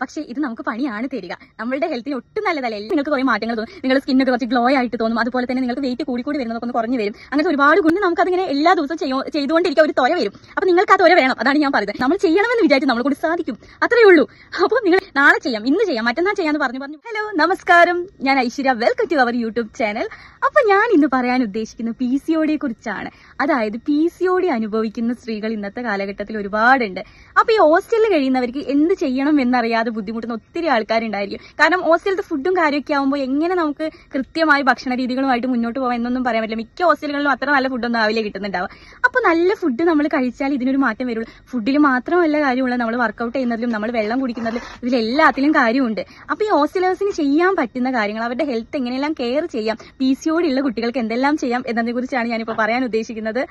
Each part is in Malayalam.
പക്ഷേ ഇത് നമുക്ക് പണിയാണ് തരിക. നമ്മുടെ ഹെൽത്തിന് ഒട്ടും നല്ലതല്ല. നിങ്ങൾക്ക് കുറേ മാറ്റങ്ങൾ തോന്നും. നിങ്ങൾ സ്കിന്നൊക്കെ കുറച്ച് ഗ്ലോ ആയിട്ട് തോന്നും. അതുപോലെ തന്നെ നിങ്ങൾക്ക് വെയിറ്റ് കൂടി കൂടി വരുന്നതൊക്കെ ഒന്ന് കുറഞ്ഞു വരും. അങ്ങനത്തെ ഒരുപാട് ഗുണം നമുക്ക് അതിങ്ങനെ എല്ലാ ദിവസവും ചെയ്തുകൊണ്ടിരിക്കുക ഒരു തൊര വരും. അപ്പൊ നിങ്ങൾക്ക് ആ തൊര വേണം. അതാണ് ഞാൻ പറയുന്നത്. നമ്മൾ ചെയ്യണമെന്ന് വിചാരിച്ച് നമ്മൾ കൂടി സാധിക്കും. അത്രേ ഉള്ളൂ. അപ്പോൾ നിങ്ങൾ നാളെ ചെയ്യാം. ഇന്ന് ചെയ്യാം. മറ്റന്നാൾ ചെയ്യാന്ന് പറഞ്ഞു പറഞ്ഞു. ഹലോ നമസ്കാരം. ഞാൻ Aishwarya. Welcome to our YouTube channel അപ്പൊ ഞാൻ ഇന്ന് പറയാൻ ഉദ്ദേശിക്കുന്നത് പി സി കുറിച്ചാണ്. അതായത് പി സി അനുഭവിക്കുന്ന സ്ത്രീകൾ ഇന്നത്തെ കാലഘട്ടത്തിൽ ഒരുപാടുണ്ട്. അപ്പൊ ഈ ഹോസ്റ്റലിൽ കഴിയുന്നവർക്ക് എന്ത് ചെയ്യണം എന്നറിയാതെ ബുദ്ധിമുട്ടുന്ന ഒത്തിരി ആൾക്കാരുണ്ടായിരിക്കും. കാരണം ഹോസ്റ്റലിലത്തെ ഫുഡും കാര്യമൊക്കെ ആകുമ്പോൾ എങ്ങനെ നമുക്ക് കൃത്യമായി ഭക്ഷണ രീതികളുമായിട്ട് മുന്നോട്ട് പോകാം എന്നൊന്നും പറയാൻ പറ്റില്ല. മിക്ക ഹോസ്റ്റലുകളിലും അത്ര നല്ല ഫുഡൊന്നും ആവില്ല കിട്ടുന്നുണ്ടാവുക. അപ്പോൾ നല്ല ഫുഡ് നമ്മൾ കഴിച്ചാൽ ഇതിനൊരു മാറ്റം വരുള്ളൂ. ഫുഡിൽ മാത്രമല്ല കാര്യമുള്ള നമ്മൾ വർക്കൗട്ട് ചെയ്യുന്നതിലും നമ്മൾ വെള്ളം കുടിക്കുന്നതിലും ഇതിലെല്ലാത്തിലും കാര്യമുണ്ട്. അപ്പോൾ ഈ ഹോസ്റ്റലേഴ്സിന് ചെയ്യാൻ പറ്റുന്ന കാര്യങ്ങൾ അവരുടെ ഹെൽത്ത് എങ്ങനെയെല്ലാം കെയർ ചെയ്യാം പി സി ഉള്ള കുട്ടികൾക്ക് എന്തെല്ലാം ചെയ്യാം എന്നതിനെക്കുറിച്ചാണ് ഞാനിപ്പോൾ പറയാൻ ഉദ്ദേശിക്കുന്നത്.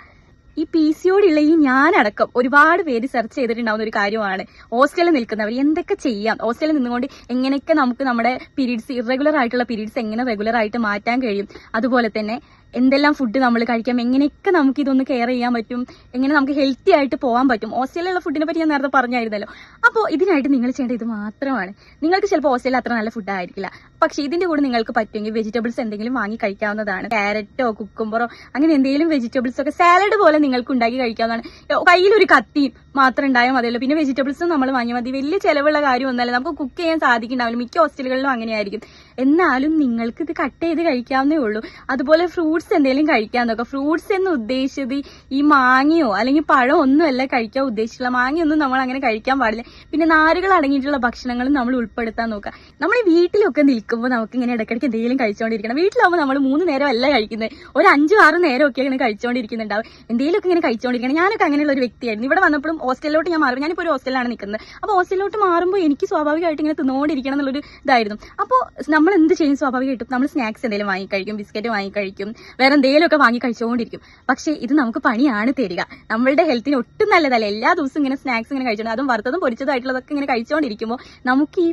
ഈ പി സി ഉള്ള ഈ ഞാനടക്കം ഒരുപാട് പേര് സെർച്ച് ചെയ്തിട്ടുണ്ടാവുന്ന ഒരു കാര്യമാണ്. ഹോസ്റ്റലിൽ നിൽക്കുന്നവർ എന്തൊക്കെ ചെയ്യാം? ഹോസ്റ്റലിൽ നിന്നുകൊണ്ട് എങ്ങനെയൊക്കെ നമുക്ക് നമ്മുടെ പീരീഡ്സ് ഇറഗുലർ ആയിട്ടുള്ള പീരീഡ്സ് എങ്ങനെ റെഗുലർ ആയിട്ട് മാറ്റാൻ കഴിയും? അതുപോലെ തന്നെ എന്തെല്ലാം ഫുഡ് നമ്മൾ കഴിക്കാം എങ്ങനെയൊക്കെ നമുക്ക് ഇതൊന്ന് കെയർ ചെയ്യാൻ പറ്റും എങ്ങനെ നമുക്ക് ഹെൽത്തി ആയിട്ട് പോകാൻ പറ്റും. ഓസ്ട്രേലിയയിലുള്ള ഫുഡിനെ പറ്റി ഞാൻ നേരത്തെ പറഞ്ഞായിരുന്നല്ലോ. അപ്പോൾ ഇതിനായിട്ട് നിങ്ങൾ ചെയ്യേണ്ടത് ഇത് മാത്രമാണ്. നിങ്ങൾക്ക് ചിലപ്പോൾ ഓസ്ട്രേലിയ അത്ര നല്ല ഫുഡ് ആയിരിക്കില്ല. പക്ഷേ ഇതിന്റെ കൂടെ നിങ്ങൾക്ക് പറ്റുമെങ്കിൽ വെജിറ്റബിൾസ് എന്തെങ്കിലും വാങ്ങി കഴിക്കാവുന്നതാണ്. ക്യാരറ്റോ കുക്കുംബറോ അങ്ങനെ എന്തെങ്കിലും വെജിറ്റബിൾസ് ഒക്കെ സാലഡ് പോലെ നിങ്ങൾക്ക് ഉണ്ടാക്കി കഴിക്കാവുന്നതാണ്. കയ്യിലൊരു കത്തിയും മാത്രം ഉണ്ടായാൽ മതിയല്ലോ. പിന്നെ വെജിറ്റബിൾസും നമ്മൾ വാങ്ങിയാൽ മതി. വലിയ ചിലവുള്ള കാര്യമൊന്നുമല്ല. നമുക്ക് കുക്ക് ചെയ്യാൻ സാധിക്കുന്നുണ്ടാവില്ല. മിക്ക ഹോസ്റ്റലുകളിലും അങ്ങനെയായിരിക്കും. എന്നാലും നിങ്ങൾക്ക് ഇത് കട്ട് ചെയ്ത് കഴിക്കാവുന്നേ ഉള്ളൂ. അതുപോലെ ഫ്രൂട്ട്സ് എന്തെങ്കിലും കഴിക്കാൻ നോക്കാം. ഫ്രൂട്ട്സ് എന്ന് ഉദ്ദേശിച്ചത് ഈ മാങ്ങയോ അല്ലെങ്കിൽ പഴം ഒന്നുമല്ല കഴിക്കാൻ ഉദ്ദേശിച്ചില്ല മാങ്ങയൊന്നും നമ്മൾ അങ്ങനെ കഴിക്കാൻ പാടില്ല. പിന്നെ നാരുകൾ അടങ്ങിയിട്ടുള്ള ഭക്ഷണങ്ങളും നമ്മൾ ഉൾപ്പെടുത്താൻ നോക്കുക. നമ്മൾ വീട്ടിലൊക്കെ നിൽക്കുമ്പോൾ നമുക്ക് ഇങ്ങനെ ഇടയ്ക്കിടയ്ക്ക് എന്തെങ്കിലും കഴിച്ചുകൊണ്ടിരിക്കണം വീട്ടിലാവുമ്പോൾ നമ്മൾ മൂന്ന് നേരം അല്ല കഴിക്കുന്നത്. ഒരു അഞ്ചും ആറ് നേരം ഒക്കെ ഇങ്ങനെ കഴിച്ചുകൊണ്ടിരിക്കുന്നുണ്ടാവും എന്തെങ്കിലുമൊക്കെ ഇങ്ങനെ കഴിച്ചുകൊണ്ടിരിക്കണം ഞാനൊക്കെ അങ്ങനെയുള്ള ഒരു വ്യക്തിയായിരുന്നു. ഇവിടെ വന്നപ്പോഴും ഹോസ്റ്റലിലോട്ട് ഞാൻ മാറും. ഞാനിപ്പോൾ ഒരു ഹോസ്റ്റലിലാണ് നിൽക്കുന്നത്. അപ്പോൾ ഹോസ്റ്റലിലോട്ട് മാറുമ്പോൾ എനിക്ക് സ്വാഭാവികമായിട്ട് ഇങ്ങനെ തിന്നുകൊണ്ടിരിക്കണം എന്നുള്ളൊരു ഇതായിരുന്നു. അപ്പോൾ നമ്മൾ എന്ത് ചെയ്യും സ്വാഭാവികമായിട്ടും നമ്മൾ സ്നാക്സ് എന്തെങ്കിലും വാങ്ങിക്കഴിക്കും ബിസ്ക്കറ്റ് വാങ്ങിക്കഴിക്കും വേറെ എന്തെങ്കിലുമൊക്കെ വാങ്ങി കഴിച്ചുകൊണ്ടിരിക്കും. പക്ഷേ ഇത് നമുക്ക് പണിയാണ് തരിക നമ്മളുടെ ഹെൽത്തിന് ഒട്ടും നല്ലതല്ല. എല്ലാ ദിവസവും ഇങ്ങനെ സ്നാക്സ് ഇങ്ങനെ കഴിച്ചോണ്ട് അതും വറുത്തതും പൊരിച്ചതായിട്ടുള്ളതൊക്കെ ഇങ്ങനെ കഴിച്ചുകൊണ്ടിരിക്കുമ്പോൾ നമുക്ക് ഈ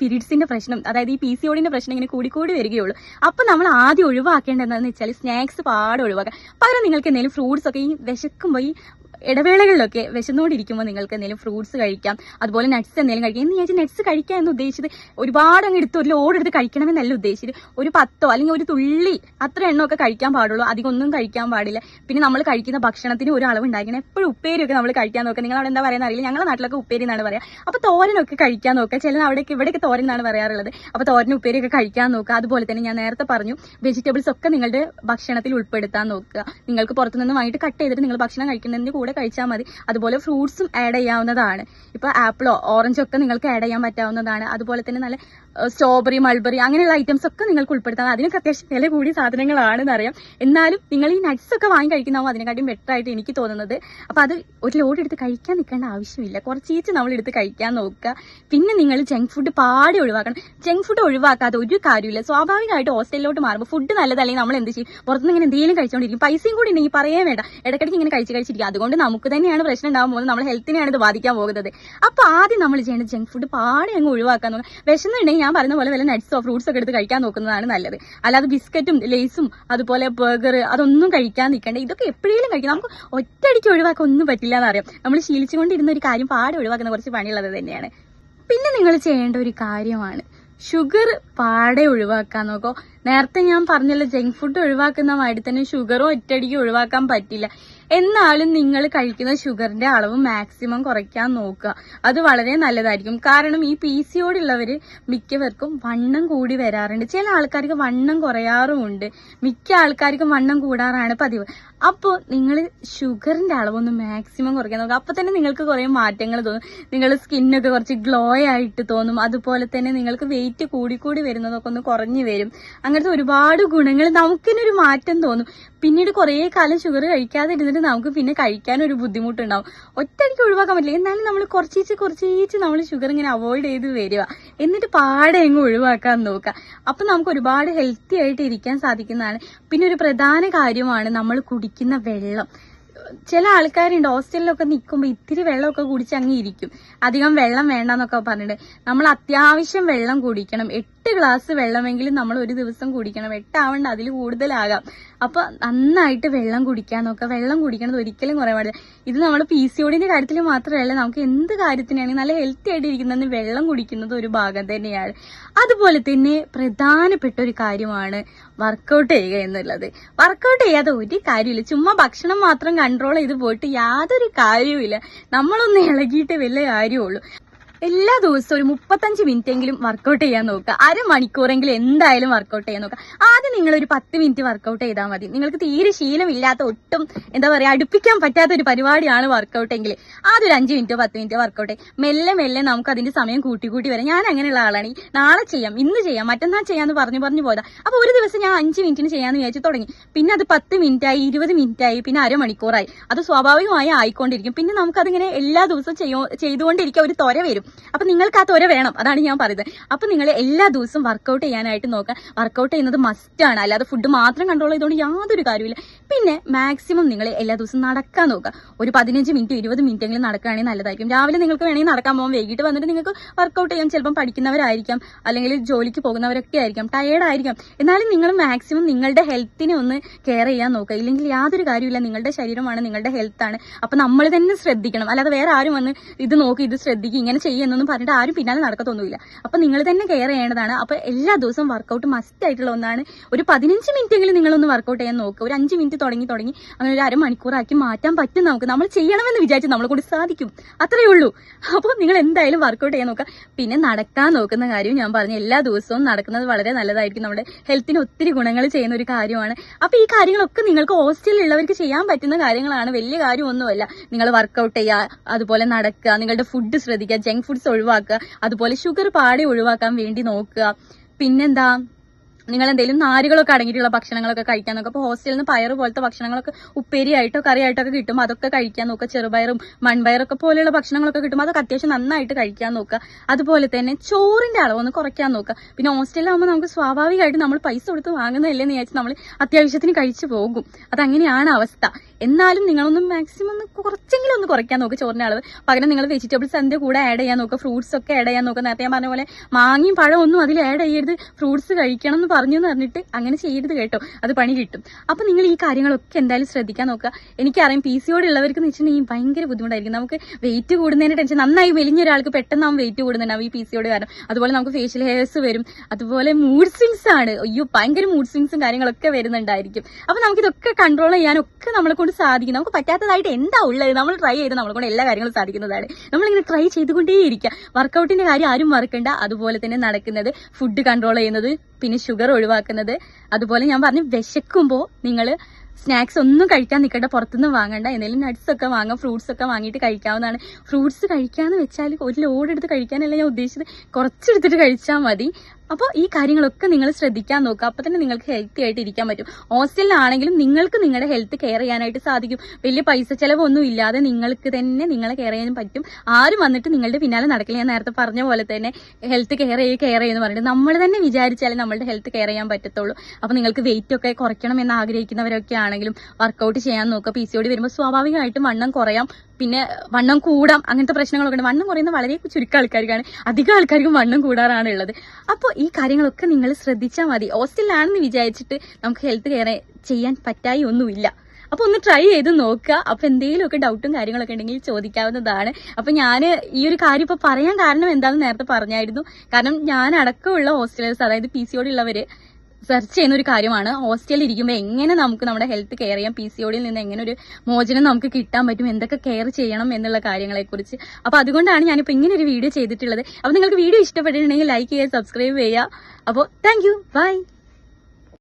പീരീഡ്സിന്റെ പ്രശ്നം അതായത് ഈ പി സി ഒടിന്റെ പ്രശ്നം ഇങ്ങനെ കൂടി കൂടി വരികയുള്ളൂ. അപ്പൊ നമ്മൾ ആദ്യം ഒഴിവാക്കേണ്ടത് എന്താണെന്ന് വെച്ചാൽ സ്നാക്സ് പാടെ ഒഴിവാക്കാം പകരം നിങ്ങൾക്ക് എന്തെങ്കിലും ഫ്രൂട്ട്സ് ഒക്കെ ഈ വിശക്കുമ്പോൾ ഈ ഇടവേളകളിലൊക്കെ വിശന്നുകൊണ്ടിരിക്കുമ്പോൾ നിങ്ങൾക്ക് എന്തെങ്കിലും ഫ്രൂട്ട്സ് കഴിക്കാം അതുപോലെ നട്ട്സ് എന്തെങ്കിലും കഴിക്കാം. എന്ന് ഞാൻ നട്ട്സ് കഴിക്കാം എന്ന് ഉദ്ദേശിച്ചത് ഒരുപാട് അങ്ങ് എടുത്ത് ഒരു ലോഡ് എടുത്ത് കഴിക്കണമെന്നല്ല ഉദ്ദേശിച്ചത്. ഒരു പത്തോ അല്ലെങ്കിൽ ഒരു തുള്ളി അത്ര എണ്ണമൊക്കെ കഴിക്കാൻ പാടുള്ളൂ. അധികം ഒന്നും കഴിക്കാൻ പാടില്ല. പിന്നെ നമ്മൾ കഴിക്കുന്ന ഭക്ഷണത്തിന് ഒരു അളവ് ഉണ്ടായിരിക്കണം. എപ്പോഴും ഉപ്പേരിയൊക്കെ നമ്മൾ കഴിക്കാൻ നോക്കുക. നിങ്ങൾ അവിടെ എന്താ പറയുന്ന അറിയില്ല. ഞങ്ങളുടെ നാട്ടിലൊക്കെ ഉപ്പേരി എന്നാണ് പറയുക അപ്പൊ തോരനൊക്കെ കഴിക്കാൻ നോക്കുക. ചില അവിടേക്ക് ഇവിടെയൊക്കെ തോരൻ എന്നാണ് പറയാറുള്ളത്. അപ്പോൾ തോരൻ ഉപ്പേരിയൊക്കെ കഴിക്കാൻ നോക്കുക. അതുപോലെ തന്നെ ഞാൻ നേരത്തെ പറഞ്ഞു വെജിറ്റബിൾസ് ഒക്കെ നിങ്ങളുടെ ഭക്ഷണത്തിൽ ഉൾപ്പെടുത്താൻ നോക്കുക. നിങ്ങൾക്ക് പുറത്തുനിന്ന് വാങ്ങിയിട്ട് കട്ട് ചെയ്തിട്ട് നിങ്ങൾ ഭക്ഷണം കഴിക്കുന്നതിന്റെ കൂടെ കഴിച്ചാൽ മതി. അതുപോലെ ഫ്രൂട്ട്സും ആഡ് ചെയ്യാവുന്നതാണ്. ഇപ്പൊ ആപ്പിളോ ഓറഞ്ചോ ഒക്കെ നിങ്ങൾക്ക് ആഡ് ചെയ്യാൻ പറ്റാവുന്നതാണ്. അതുപോലെ തന്നെ നല്ല സ്ട്രോബെറി മൾബറി അങ്ങനെയുള്ള ഐറ്റംസ് ഒക്കെ നിങ്ങൾക്ക് ഉൾപ്പെടുത്താം. അതിനൊക്കെ അത്യാവശ്യം വില കൂടിയ സാധനങ്ങളാണെന്ന് അറിയാം എന്നാലും നിങ്ങൾ ഈ നട്ട്സ് ഒക്കെ വാങ്ങി കഴിക്കുന്നതാവും അതിനെക്കാട്ടും ബെറ്റർ ആയിട്ട് എനിക്ക് തോന്നുന്നത്. അപ്പൊ അത് ഒരു ലോഡ് എടുത്ത് കഴിക്കാൻ നിൽക്കേണ്ട ആവശ്യമില്ല. കുറച്ചേച്ച് നമ്മൾ എടുത്ത് കഴിക്കാൻ നോക്കുക. പിന്നെ നിങ്ങൾ ജങ്ക് ഫുഡ് പാടി ഒഴിവാക്കണം. ജങ്ക് ഫുഡ് ഒഴിവാക്കാതെ ഒരു കാര്യമില്ല സ്വാഭാവികമായിട്ട് ഹോസ്റ്റലിലോട്ട് മാറുമ്പോൾ ഫുഡ് നല്ലതല്ലെങ്കിൽ നമ്മൾ എന്ത് ചെയ്യും? പുറത്തുനിന്ന് ഇങ്ങനെ എന്തെങ്കിലും കഴിച്ചുകൊണ്ടിരിക്കും പൈസയും കൂടി ഉണ്ടെങ്കിൽ പറയാൻ വേണ്ട. ഇടയ്ക്കിടയ്ക്ക് ഇങ്ങനെ കഴിച്ച് കഴിച്ചിരിക്കും അതുകൊണ്ട് നമുക്ക് തന്നെയാണ് പ്രശ്നം ഉണ്ടാകാൻ പോകുന്നത്. നമ്മുടെ ഹെൽത്തിനെയാണ് ഇത് ബാധിക്കാൻ പോകുന്നത്. അപ്പോൾ ആദ്യം നമ്മൾ ചെയ്യേണ്ടത് ജങ്ക് ഫുഡ് പാടെ അങ്ങ് ഒഴിവാക്കാൻ നോക്കുക. വിശന്നുണ്ടെങ്കിൽ ഞാൻ പറയുന്ന പോലെ വല്ല നട്ട്സോ ഫ്രൂട്ട്സ് ഒക്കെ എടുത്ത് കഴിക്കാൻ നോക്കുന്നതാണ് നല്ലത്. അല്ലാതെ ബിസ്ക്കറ്റും ലേസും അതുപോലെ ബർഗർ അതൊന്നും കഴിക്കാൻ നിൽക്കണ്ട. ഇതൊക്കെ എപ്പോഴെങ്കിലും കഴിക്കാം നമുക്ക് ഒറ്റയടിക്ക് ഒഴിവാക്കാൻ ഒന്നും പറ്റില്ല എന്നറിയാം നമ്മൾ ശീലിച്ചുകൊണ്ടിരുന്ന ഒരു കാര്യം പാടെ ഒഴിവാക്കുന്ന കുറച്ച് പണിയുള്ളത് തന്നെയാണ്. പിന്നെ നിങ്ങൾ ചെയ്യേണ്ട ഒരു കാര്യമാണ്. ഷുഗർ പാടെ ഒഴിവാക്കാൻ നോക്കോ. നേരത്തെ ഞാൻ പറഞ്ഞല്ലോ ജങ്ക് ഫുഡ് ഒഴിവാക്കുന്ന മാതിരി തന്നെ ഷുഗറും ഒറ്റയടിക്ക് ഒഴിവാക്കാൻ പറ്റില്ല. എന്നാലും നിങ്ങൾ കഴിക്കുന്ന ഷുഗറിന്റെ അളവ് മാക്സിമം കുറയ്ക്കാൻ നോക്കുക. അത് വളരെ നല്ലതായിരിക്കും. കാരണം ഈ പി സി മിക്കവർക്കും വണ്ണം കൂടി വരാറുണ്ട്. ചില ആൾക്കാർക്ക് വണ്ണം കുറയാറുമുണ്ട്. മിക്ക ആൾക്കാർക്കും വണ്ണം കൂടാറാണ് പതിവ്. അപ്പോൾ നിങ്ങൾ ഷുഗറിന്റെ അളവൊന്ന് മാക്സിമം കുറയ്ക്കാൻ നോക്കുക അപ്പൊ തന്നെ നിങ്ങൾക്ക് കുറേ മാറ്റങ്ങൾ തോന്നും. നിങ്ങളുടെ സ്കിന്നൊക്കെ കുറച്ച് ഗ്ലോ ആയിട്ട് തോന്നും. അതുപോലെ തന്നെ നിങ്ങൾക്ക് വെയിറ്റ് കൂടിക്കൂടി കൂടി വരുന്നതൊക്കെ ഒന്ന് കുറഞ്ഞു വരും. അങ്ങനത്തെ ഒരുപാട് ഗുണങ്ങൾ നമുക്കിനൊരു മാറ്റം തോന്നും. പിന്നീട് കുറേ കാലം ഷുഗർ കഴിക്കാതിരുന്നിട്ട് നമുക്ക് പിന്നെ കഴിക്കാൻ ഒരു ബുദ്ധിമുട്ടുണ്ടാവും. ഒറ്റയ്ക്ക് ഒഴിവാക്കാൻ പറ്റില്ല. എന്നാലും നമ്മൾ കുറച്ചീച്ച് കുറച്ചീച്ച് നമ്മൾ ഷുഗർ ഇങ്ങനെ അവോയ്ഡ് ചെയ്ത് വരിക. എന്നിട്ട് പാടെ അങ്ങ് ഒഴിവാക്കാൻ നോക്കുക. അപ്പൊ നമുക്ക് ഒരുപാട് ഹെൽത്തി ആയിട്ട് ഇരിക്കാൻ സാധിക്കുന്നതാണ്. പിന്നെ ഒരു പ്രധാന കാര്യമാണ് നമ്മൾ കുടിക്കുന്ന വെള്ളം. ചില ആൾക്കാരുണ്ട് ഹോസ്റ്റലിലൊക്കെ നിൽക്കുമ്പോൾ ഇത്തിരി വെള്ളമൊക്കെ കുടിച്ച് അങ്ങ് ഇരിക്കും. അധികം വെള്ളം വേണ്ടെന്നൊക്കെ പറഞ്ഞിട്ട്. നമ്മൾ അത്യാവശ്യം വെള്ളം കുടിക്കണം. എട്ട് ഗ്ലാസ് വെള്ളമെങ്കിലും നമ്മൾ ഒരു ദിവസം കുടിക്കണം. എട്ടാവണ്ട അതിൽ കൂടുതലാകാം. അപ്പൊ നന്നായിട്ട് വെള്ളം കുടിക്കാൻ നോക്കുക. വെള്ളം കുടിക്കണത് ഒരിക്കലും കുറേ പാടില്ല ഇത് നമ്മൾ പി സി ഒടിന്റെ കാര്യത്തിൽ മാത്രമല്ല നമുക്ക് എന്ത് കാര്യത്തിനാണെങ്കിൽ നല്ല ഹെൽത്തി ആയിട്ട് ഇരിക്കുന്നതിന് വെള്ളം കുടിക്കുന്നത് ഒരു ഭാഗം തന്നെയാണ്. അതുപോലെ തന്നെ പ്രധാനപ്പെട്ട ഒരു കാര്യമാണ് വർക്കൗട്ട് ചെയ്യുക എന്നുള്ളത്. വർക്കൗട്ട് ചെയ്യാതെ ഒരു കാര്യമില്ല. ചുമ്മാ ഭക്ഷണം മാത്രം കൺട്രോൾ ചെയ്ത് പോയിട്ട് യാതൊരു കാര്യവുമില്ല. നമ്മളൊന്ന് ഇളകിയിട്ട് വല്ല കാര്യമുള്ളൂ എല്ലാ ദിവസവും ഒരു മുപ്പത്തഞ്ച് മിനിറ്റ് എങ്കിലും വർക്കൗട്ട് ചെയ്യാൻ നോക്കുക. അരമണിക്കൂറെങ്കിലും എന്തായാലും വർക്കൗട്ട് ചെയ്യാൻ നോക്കുക. ആദ്യം നിങ്ങൾ ഒരു പത്ത് മിനിറ്റ് വർക്കൗട്ട് ചെയ്താൽ മതി. നിങ്ങൾക്ക് തീരെ ശീലമില്ലാത്ത ഒട്ടും എന്താ പറയുക അടുപ്പിക്കാൻ പറ്റാത്ത ഒരു പരിപാടിയാണ് വർക്കൗട്ട് എങ്കിൽ. ആദ്യം ഒരു അഞ്ച് മിനിറ്റോ പത്ത് മിനിറ്റോ വർക്കൗട്ട് മെല്ലെ മെല്ലെ നമുക്ക് അതിന്റെ സമയം കൂട്ടി കൂട്ടി വരാം. ഞാൻ അങ്ങനെയുള്ള ആളാണ്. നാളെ ചെയ്യാം ഇന്ന് ചെയ്യാം മറ്റന്നാൾ ചെയ്യാന്ന് പറഞ്ഞു പറഞ്ഞു പോയതാ. അപ്പോൾ ഒരു ദിവസം ഞാൻ അഞ്ച് മിനിറ്റിന് ചെയ്യാന്ന് വിചാരിച്ചു തുടങ്ങി. പിന്നെ അത് പത്ത് മിനിറ്റായി ഇരുപത് മിനിറ്റായി പിന്നെ അരമണിക്കൂറായി. അത് സ്വാഭാവികമായി ആയിക്കൊണ്ടിരിക്കും. പിന്നെ നമുക്കതിങ്ങനെ എല്ലാ ദിവസവും ചെയ്യോ ചെയ്തുകൊണ്ടിരിക്കുക ഒരു തൊര വരും. അപ്പൊ നിങ്ങൾക്ക് ആ തൊര വേണം അതാണ് ഞാൻ പറയുന്നത്. അപ്പൊ നിങ്ങൾ എല്ലാ ദിവസവും വർക്കൗട്ട് ചെയ്യാനായിട്ട് നോക്കുക. വർക്കൗട്ട് ചെയ്യുന്നത് മസ്റ്റ് ആണ്. അല്ലാതെ ഫുഡ് മാത്രം കൺട്രോൾ ചെയ്തുകൊണ്ട് യാതൊരു കാര്യമില്ല പിന്നെ മാക്സിമം നിങ്ങൾ എല്ലാ ദിവസവും നടക്കാൻ നോക്കുക. ഒരു പതിനഞ്ച് മിനിറ്റ് ഇരുപത് മിനിറ്റ് എങ്കിലും നടക്കുകയാണെങ്കിൽ നല്ലതായിരിക്കും. രാവിലെ നിങ്ങൾക്ക് വേണമെങ്കിൽ നടക്കാൻ പോകാം. വൈകിട്ട് വന്നിട്ട് നിങ്ങൾക്ക് വർക്കൗട്ട് ചെയ്യാൻ ചിലപ്പം പഠിക്കുന്നവരായിരിക്കാം. അല്ലെങ്കിൽ ജോലിക്ക് പോകുന്നവരൊക്കെ ആയിരിക്കാം. ടയേർഡ് ആയിരിക്കാം. എന്നാലും നിങ്ങൾ മാക്സിമം നിങ്ങളുടെ ഹെൽത്തിനെ ഒന്ന് കെയർ ചെയ്യാൻ നോക്കുക. ഇല്ലെങ്കിൽ യാതൊരു കാര്യമില്ല നിങ്ങളുടെ ശരീരമാണ് നിങ്ങളുടെ ഹെൽത്താണ് അപ്പം നമ്മൾ തന്നെ ശ്രദ്ധിക്കണം. അല്ലാതെ വേറെ ആരും വന്ന് ഇത് നോക്കി ഇത് ശ്രദ്ധിക്കുക ഇങ്ങനെ ചെയ്യുന്നൊന്നും പറഞ്ഞിട്ട് ആരും പിന്നാലെ നടക്കത്തൊന്നുമില്ല. അപ്പം നിങ്ങൾ തന്നെ കെയർ ചെയ്യേണ്ടതാണ്. അപ്പം എല്ലാ ദിവസവും വർക്കൗട്ട് മസ്റ്റ് ആയിട്ടുള്ള ഒന്നാണ്. ഒരു പതിനഞ്ച് മിനിറ്റ് എങ്കിലും നിങ്ങളൊന്ന് വർക്കൗട്ട് ചെയ്യാൻ നോക്കുക. ഒരു അഞ്ച് മിനിറ്റ് തുടങ്ങി തുടങ്ങി അങ്ങനെ ഒരു അരമണിക്കൂറാക്കി മാറ്റാൻ പറ്റും നമുക്ക്. നമ്മൾ ചെയ്യണമെന്ന് വിചാരിച്ച് നമ്മളെ കൂടി സാധിക്കും. അത്രയേ ഉള്ളൂ. അപ്പോൾ നിങ്ങൾ എന്തായാലും വർക്കൗട്ട് ചെയ്യാൻ നോക്കുക. പിന്നെ നടക്കാൻ നോക്കുന്ന കാര്യം ഞാൻ പറഞ്ഞു. എല്ലാ ദിവസവും നടക്കുന്നത് വളരെ നല്ലതായിരിക്കും. നമ്മുടെ ഹെൽത്തിന് ഒത്തിരി ഗുണങ്ങൾ ചെയ്യുന്ന ഒരു കാര്യമാണ്. അപ്പോൾ ഈ കാര്യങ്ങളൊക്കെ നിങ്ങൾക്ക് ഹോസ്റ്റലിലുള്ളവർക്ക് ചെയ്യാൻ പറ്റുന്ന കാര്യങ്ങളാണ്. വലിയ കാര്യമൊന്നുമല്ല. നിങ്ങൾ വർക്കൗട്ട് ചെയ്യുക അതുപോലെ നടക്കുക നിങ്ങളുടെ ഫുഡ് ശ്രദ്ധിക്കുക ജങ്ക് ഫുഡ്സ് ഒഴിവാക്കുക അതുപോലെ ഷുഗർ പാടെ ഒഴിവാക്കാൻ വേണ്ടി നോക്കുക. പിന്നെന്താ? നിങ്ങൾ എന്തെങ്കിലും നാരുകളൊക്കെ അടങ്ങിയിട്ടുള്ള ഭക്ഷണങ്ങളൊക്കെ കഴിക്കാൻ നോക്കുക അപ്പോൾ ഹോസ്റ്റലിൽ നിന്ന് പയറ് പോലത്തെ ഭക്ഷണങ്ങളൊക്കെ ഉപ്പേരിയായിട്ടോ കറിയായിട്ടൊക്കെ കിട്ടും. അതൊക്കെ കഴിക്കാൻ നോക്കുക ചെറുപയറും മൺപയറൊക്കെ പോലെയുള്ള ഭക്ഷണങ്ങളൊക്കെ കിട്ടും. അതൊക്കെ അത്യാവശ്യം നന്നായിട്ട് കഴിക്കാൻ നോക്കുക അതുപോലെ തന്നെ അളവ് ഒന്ന് കുറയ്ക്കാൻ നോക്കുക പിന്നെ ഹോസ്റ്റലിലാകുമ്പോൾ നമുക്ക് സ്വാഭാവികമായിട്ട് നമ്മൾ പൈസ കൊടുത്ത് വാങ്ങുന്നതല്ലേ എന്ന് വിചാരിച്ച് നമ്മൾ അത്യാവശ്യത്തിന് കഴിച്ചു പോകും. അതങ്ങനെയാണ് അവസ്ഥ. എന്നാലും നിങ്ങളൊന്ന് മാക്സിമം ഒന്ന് കുറച്ചെങ്കിലും ഒന്ന് കുറയ്ക്കാൻ നോക്കുക ചോറിന്റെ അളവ്. പകരം നിങ്ങൾ വെജിറ്റബിൾസ് അതിന്റെ കൂടെ ആഡ് ചെയ്യാൻ നോക്കുക ഫ്രൂട്ട്സ് ഒക്കെ ആഡ് ചെയ്യാൻ നോക്കുക നേരത്തെ ഞാൻ പറഞ്ഞ പോലെ മാങ്ങയും പഴം ഒന്നും അതിൽ ആഡ് ചെയ്യരുത്. ഫ്രൂട്ട്സ് കഴിക്കണം എന്ന് പറഞ്ഞു എന്ന് പറഞ്ഞിട്ട് അങ്ങനെ ചെയ്യരുത് കേട്ടോ. അത് പണി കിട്ടും. അപ്പോൾ നിങ്ങൾ ഈ കാര്യങ്ങളൊക്കെ എന്തായാലും ശ്രദ്ധിക്കാൻ നോക്കുക. എനിക്കറിയാം പി സി ഉള്ളവർക്ക് എന്ന് വെച്ചിട്ടുണ്ടെങ്കിൽ ഭയങ്കര ബുദ്ധിമുട്ടായിരിക്കും. നമുക്ക് വെയിറ്റ് കൂടുന്നതിന് ടെൻഷൻ നന്നായി വലിഞ്ഞ ഒരാൾക്ക് പെട്ടെന്ന് അവൻ വെയിറ്റ് കൂടുന്നുണ്ടാവും ഈ പി സി കാരണം. അതുപോലെ നമുക്ക് ഫേഷ്യൽ ഹെയർസ് വരും. അതുപോലെ മൂഡ് സ്വിങ്സ് ആണ്. അയ്യോ ഭയങ്കര മൂഡ് സ്വിങ്സും കാര്യങ്ങളൊക്കെ വരുന്നുണ്ടായിരിക്കും. അപ്പൊ നമുക്കിതൊക്കെ കൺട്രോൾ ചെയ്യാനൊക്കെ നമ്മളെ കൊണ്ട് സാധിക്കും. നമുക്ക് പറ്റാത്തതായിട്ട് എന്താ ഉള്ളത്? നമ്മൾ ട്രൈ ചെയ്ത് നമ്മളെ കൊണ്ട് എല്ലാ കാര്യങ്ങളും സാധിക്കുന്നതാണ്. നമ്മളിങ്ങനെ ട്രൈ ചെയ്തുകൊണ്ടേയിരിക്കുക വർക്കൗട്ടിന്റെ കാര്യം ആരും മറക്കണ്ട. അതുപോലെ തന്നെ നടക്കുന്നത് ഫുഡ് കൺട്രോൾ ചെയ്യുന്നത് പിന്നെ ഷുഗർ ഒഴിവാക്കുന്നത്. അതുപോലെ ഞാൻ പറഞ്ഞു വിശക്കുമ്പോൾ നിങ്ങൾ സ്നാക്സ് ഒന്നും കഴിക്കാൻ നിൽക്കണ്ട പുറത്തുനിന്ന് വാങ്ങണ്ട. എന്തെങ്കിലും നട്ട്സ് ഒക്കെ വാങ്ങാം ഫ്രൂട്ട്സ് ഒക്കെ വാങ്ങിയിട്ട് കഴിക്കാവുന്നതാണ്. ഫ്രൂട്ട്സ് കഴിക്കാന്ന് വെച്ചാൽ ഒരു ലോഡ് എടുത്ത് കഴിക്കാനല്ല ഞാൻ ഉദ്ദേശിച്ചത്. കുറച്ചെടുത്തിട്ട് കഴിച്ചാൽ മതി. അപ്പോൾ ഈ കാര്യങ്ങളൊക്കെ നിങ്ങൾ ശ്രദ്ധിക്കാൻ നോക്കുക. അപ്പോൾ തന്നെ നിങ്ങൾക്ക് ഹെൽത്തി ആയിട്ട് ഇരിക്കാൻ പറ്റും. ഹോസ്റ്റലിലാണെങ്കിലും നിങ്ങൾക്ക് നിങ്ങളുടെ ഹെൽത്ത് കെയർ ചെയ്യാനായിട്ട് സാധിക്കും. വലിയ പൈസ ചിലവൊന്നും ഇല്ലാതെ നിങ്ങൾക്ക് തന്നെ നിങ്ങളെ കെയർ ചെയ്യാൻ പറ്റും. ആരും വന്നിട്ട് നിങ്ങളുടെ പിന്നാലെ നടക്കില്ല. ഞാൻ നേരത്തെ പറഞ്ഞ പോലെ തന്നെ ഹെൽത്ത് കെയർ ചെയ്ത് കെയർ ചെയ്യുന്നു പറഞ്ഞിട്ട് നമ്മൾ തന്നെ വിചാരിച്ചാലേ നമ്മളുടെ ഹെൽത്ത് കെയർ ചെയ്യാൻ പറ്റത്തുള്ളൂ. അപ്പോൾ നിങ്ങൾക്ക് വെയിറ്റ് ഒക്കെ കുറയ്ക്കണം എന്ന് ആഗ്രഹിക്കുന്നവരൊക്കെ ആണെങ്കിലും വർക്കൗട്ട് ചെയ്യാൻ നോക്കുക. പി സി വരുമ്പോൾ സ്വാഭാവികമായിട്ടും വണ്ണം കുറയാം. പിന്നെ വണ്ണം കൂടാം അങ്ങനത്തെ പ്രശ്നങ്ങളൊക്കെ ഉണ്ട്. വണ്ണം കുറയുന്ന വളരെ ചുരുക്കം ആൾക്കാർക്കാണ്. അധികം ആൾക്കാർക്കും വണ്ണം കൂടാറാണ് ഉള്ളത്. അപ്പോൾ ഈ കാര്യങ്ങളൊക്കെ നിങ്ങൾ ശ്രദ്ധിച്ചാൽ മതി. ഹോസ്റ്റലിലാണെന്ന് വിചാരിച്ചിട്ട് നമുക്ക് ഹെൽത്ത് കെയർ ചെയ്യാൻ പറ്റായി ഒന്നുമില്ല. അപ്പൊ ഒന്ന് ട്രൈ ചെയ്ത് നോക്കുക. അപ്പൊ എന്തെങ്കിലുമൊക്കെ ഡൗട്ടും കാര്യങ്ങളൊക്കെ ഉണ്ടെങ്കിൽ ചോദിക്കാവുന്നതാണ്. അപ്പൊ ഞാൻ ഈ ഒരു കാര്യം ഇപ്പൊ പറയാൻ കാരണം എന്താണെന്ന് നേരത്തെ പറഞ്ഞായിരുന്നു. കാരണം ഞാൻ അടക്കമുള്ള ഹോസ്റ്റലേഴ്സ് അതായത് പി സി ഉള്ളവര് സെർച്ച് ചെയ്യുന്ന ഒരു കാര്യമാണ്. ഹോസ്റ്റലിൽ ഇരിക്കുമ്പോൾ എങ്ങനെ നമുക്ക് നമ്മുടെ ഹെൽത്ത് കെയർ ചെയ്യാം? പി സി ഒടിയിൽ നിന്ന് എങ്ങനെ ഒരു മോചനം നമുക്ക് കിട്ടാൻ പറ്റും? എന്തൊക്കെ കെയർ ചെയ്യണം എന്നുള്ള കാര്യങ്ങളെക്കുറിച്ച്. അപ്പോൾ അതുകൊണ്ടാണ് ഞാനിപ്പോൾ ഇങ്ങനെ ഒരു വീഡിയോ ചെയ്തിട്ടുള്ളത്. അപ്പോൾ നിങ്ങൾക്ക് വീഡിയോ ഇഷ്ടപ്പെട്ടിട്ടുണ്ടെങ്കിൽ ലൈക്ക് ചെയ്യുക സബ്സ്ക്രൈബ് ചെയ്യുക. അപ്പോൾ താങ്ക് യു ബൈ